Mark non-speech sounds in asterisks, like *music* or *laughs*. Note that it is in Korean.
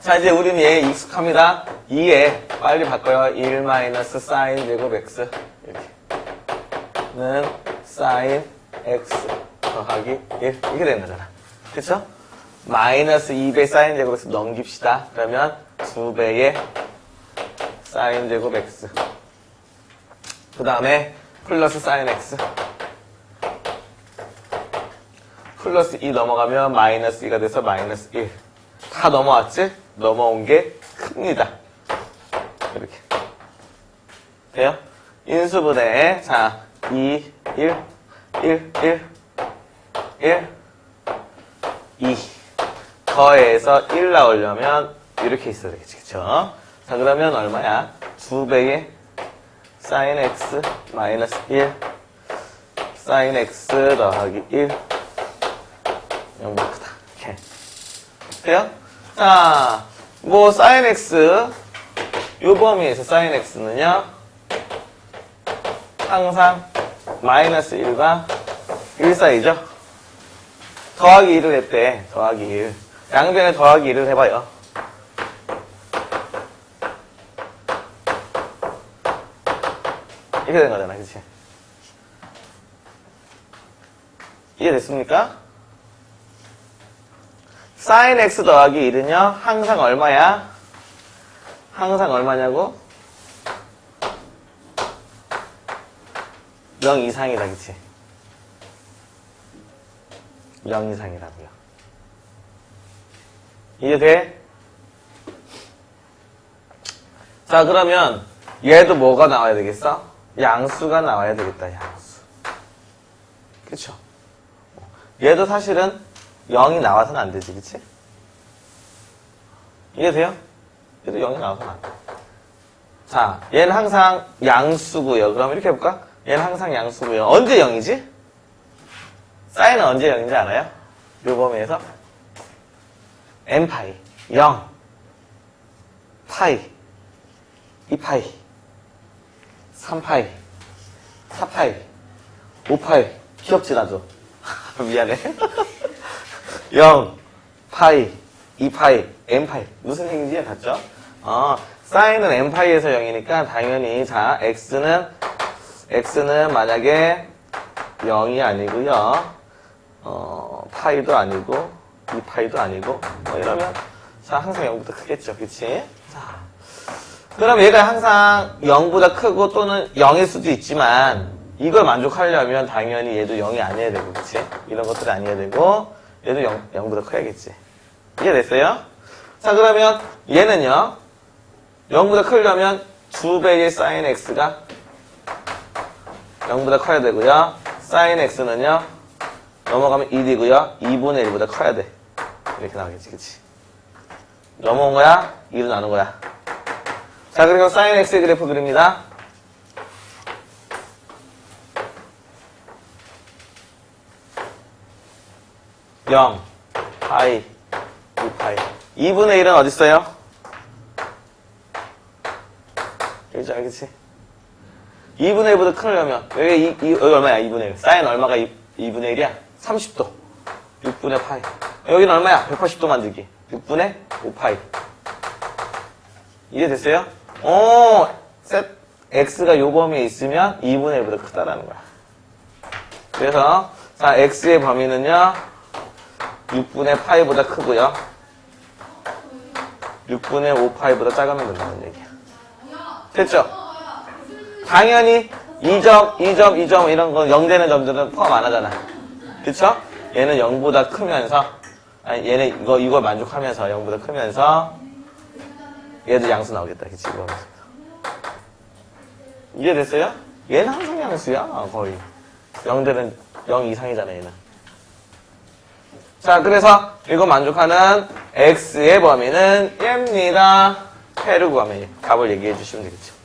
자, 이제 우리는 얘 익숙합니다. 2에 빨리 바꿔요. 1 마이너스 사인 제곱 x. 이렇게. 는 사인 x 더하기 1. 이렇게 되는 거잖아. 그쵸? 마이너스 2배 사인 제곱 x 넘깁시다. 그러면 2배의 사인 제곱 x. 그 다음에 플러스 사인 x. 플러스 2 넘어가면 마이너스 2가 돼서 마이너스 1. 다 넘어왔지? 넘어온 게 큽니다. 이렇게. 돼요? 인수분해. 자, 2, 1, 1, 1, 1, 2. 더해서 1 나오려면 이렇게 있어야 되겠지. 그쵸? 자, 그러면 얼마야? 2배의 사인 x 마이너스 1 사인 x 더하기 1 0보다 크다. 이렇게. 돼요? 자, 뭐 사인 x 요 범위에서 사인 x는요 항상 마이너스 1과 1 사이죠? 더하기 1을 했대. 더하기 1. 양변에 더하기 1을 해봐요. 이렇게 된 거잖아, 그치? 이해됐습니까? Sin x 더하기 1은요, 항상 얼마야? 항상 얼마냐고? 0 이상이다, 그치? 0 이상이라고요. 이해 돼? 자, 그러면 얘도 뭐가 나와야 되겠어? 양수가 나와야 되겠다, 양수. 그쵸? 얘도 사실은 0이 나와서는 안 되지, 그치? 이해돼요? 얘도 0이 나와서는 안 돼. 자, 얘는 항상 양수고요. 그럼 이렇게 해볼까? 얘는 항상 양수고요. 언제 0이지? 사인은 언제 0인지 알아요? 요 범위에서 n파이, 0, 파이, 2파이, 3파이, 4파이, 5파이, 귀엽지 나도. 미안해. *laughs* 0, 파이, 2파이, n파이. 무슨 행인지 같죠? 어, 사인은 n파이에서 0이니까 당연히 자, x는 x는 만약에 0이 아니고요. 어, 파이도 아니고 2파이도 아니고 뭐 이러면 자, 항상 0보다 크겠죠. 그치? 자. 그럼 얘가 항상 0보다 크고 또는 0일 수도 있지만 이걸 만족하려면 당연히 얘도 0이 아니어야 되고 그치? 이런 것들이 아니어야 되고 얘도 0, 0보다 커야겠지. 이해됐어요? 자 그러면 얘는요? 0보다 크려면 2배의 sin x가 0보다 커야 되고요. sin x는요? 넘어가면 1이고요. 2분의 1보다 커야 돼. 이렇게 나오겠지 그치? 넘어온 거야? 2로 나눈 거야. 자 그리고 sin x의 그래프 그립니다 0, 파이, 2파이. 2분의 1은 어딨어요? 여기지 알겠지? 2분의 1보다 크려면, 여기, 이, 이, 여기 얼마야, 2분의 1. 사인 얼마가 2, 2분의 1이야? 30도. 6분의 파이. 여기는 얼마야? 180도 만들기. 6분의 5파이. 이해됐어요? 오, 셋, x가 요 범위에 있으면 2분의 1보다 크다라는 거야. 그래서, 자, x의 범위는요, 6분의 파이보다 크고요. 6분의 5파이보다 작으면 된다는 얘기야. 됐죠? 당연히 2점, 2점, 2점 이런 거 0되는 점들은 포함 안 하잖아. 그쵸? 얘는 0보다 크면서 아니 얘는 이거 이걸 만족하면서 0보다 크면서 얘도 양수 나오겠다. 그치? 이거. 이해됐어요? 얘는 항상 양수야 거의. 0되는 0 이상이잖아 얘는. 자, 그래서 이거 만족하는 x의 범위는 얘입니다. 페르 구하면 값을 얘기해 주시면 되겠죠.